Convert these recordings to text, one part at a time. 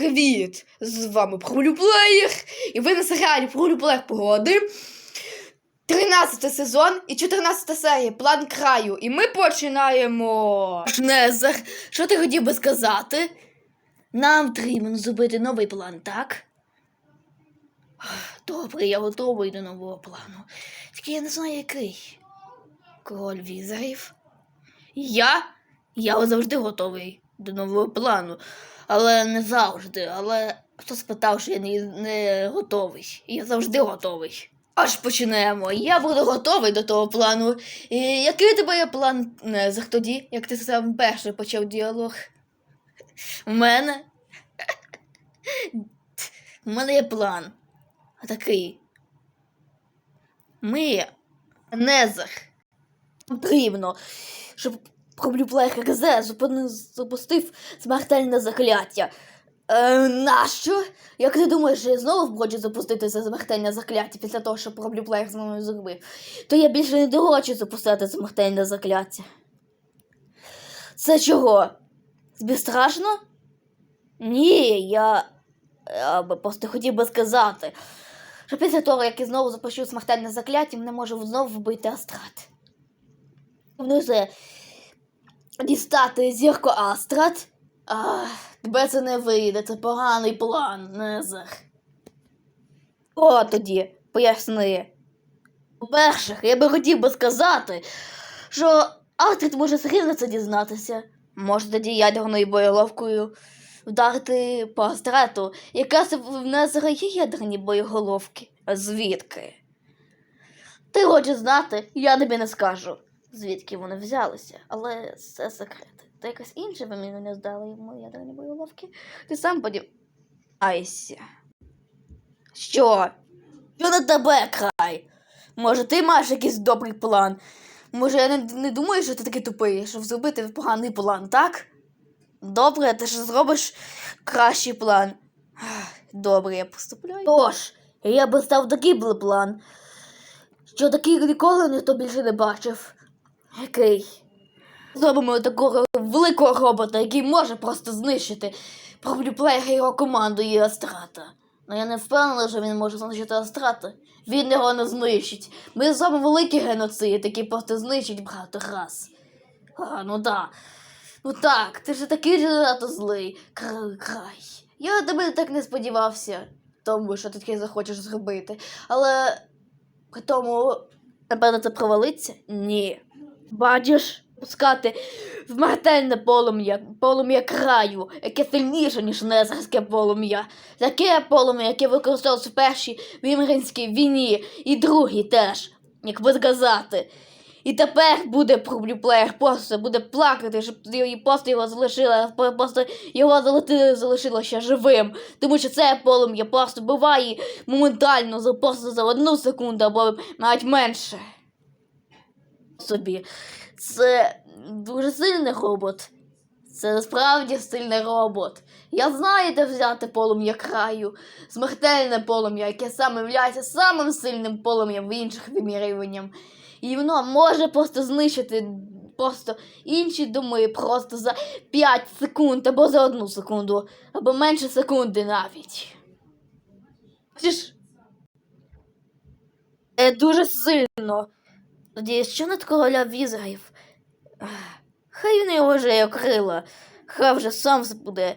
привіт! З вами Пролюблеєр, і ви на серіалі Пролюблеєр погоди. 13 сезон і 14 серія План краю. І ми починаємо. Незер, що ти хотів би сказати? Нам потрібно зробити новий план, так? Добре, я готовий до нового плану. Тільки я не знаю який. Король візерів. Я? Я завжди готовий до нового плану. Але не завжди. Але хто спитав, що я не, не готовий? Я завжди готовий. Аж почнемо. Я буду готовий до того плану. І який тебе є план Незах тоді, як ти сам перший почав діалог? У мене? У мене є план. Такий. Ми, Незах, потрібно, щоб проблюблех РЗ зупини- запустив смертельне закляття. Е, нащо? Як ти думаєш, я знову хочу запустити це смертельне закляття після того, що проблюблех з мною зробив? То я більше не дохочу запустити смертельне закляття. Це чого? Тобі страшно? Ні, я, я просто хотів би сказати, що після того, як я знову запущу смертельне закляття, мене може знову вбити Астрат. Внузе дістати зірку Астрат. А, тебе це не вийде, це поганий план, Незер. О, тоді, поясни. По-перше, я би хотів би сказати, що Астрид може серйозно це дізнатися. Може тоді ядерною боєголовкою вдарити по Астрату, якраз в Незера є ядерні боєголовки. Звідки? Ти хочеш знати, я тобі не скажу, звідки вони взялися, але це секрет. Та якась інша ви мені здали йому ядерні боєголовки. Ти сам подів. Айся. Що? Що на тебе край? Може, ти маєш якийсь добрий план? Може, я не, не думаю, що ти такий тупий, щоб зробити поганий план, так? Добре, ти ж зробиш кращий план. Добре, я поступлю. Тож, я би став такий план, що такий ніколи ніхто більше не бачив. Який? Зробимо такого великого робота, який може просто знищити проблюплеєра його команду і Астрата. Ну я не впевнена, що він може знищити Астрата. Він його не знищить. Ми зробимо великий геноцид, який просто знищить багато раз. А, ну да. Ну так, ти ж такий занадто злий. Край, край. Я тебе так не сподівався, тому що ти таке захочеш зробити. Але при тому, напевно, це провалиться? Ні. Бачиш, пускати в смертельне полум'я, полум'я краю, яке сильніше, ніж незерське полум'я. Таке полум'я, яке використовувалося в першій Вімгринській війні і другій теж, як би сказати. І тепер буде проблюплеєр просто буде плакати, щоб її просто його залишили, просто його залишили, залишило ще живим. Тому що це полум'я просто буває моментально, за просто за одну секунду або навіть менше. Собі. Це дуже сильний робот. Це насправді сильний робот. Я знаю, де взяти полум'я краю, смертельне полум'я, яке саме є самим сильним полум'ям в інших вимірюванням. І воно може просто знищити просто інші доми просто за 5 секунд або за одну секунду, або менше секунди навіть. Це дуже сильно. Тоді що над короля візерів? Хай він його вже як крила, хай вже сам буде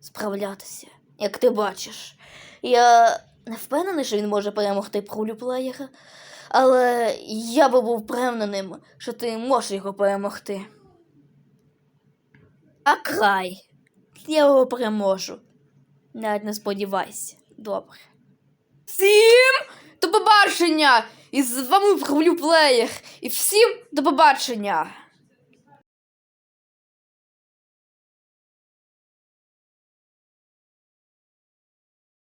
справлятися, як ти бачиш. Я не впевнений, що він може перемогти пролюплеєра, але я би був впевненим, що ти можеш його перемогти. А край. Я його переможу. Навіть не сподівайся. Добре. Всім до побачення! І з вами Пролюплеєр. І всім до побачення!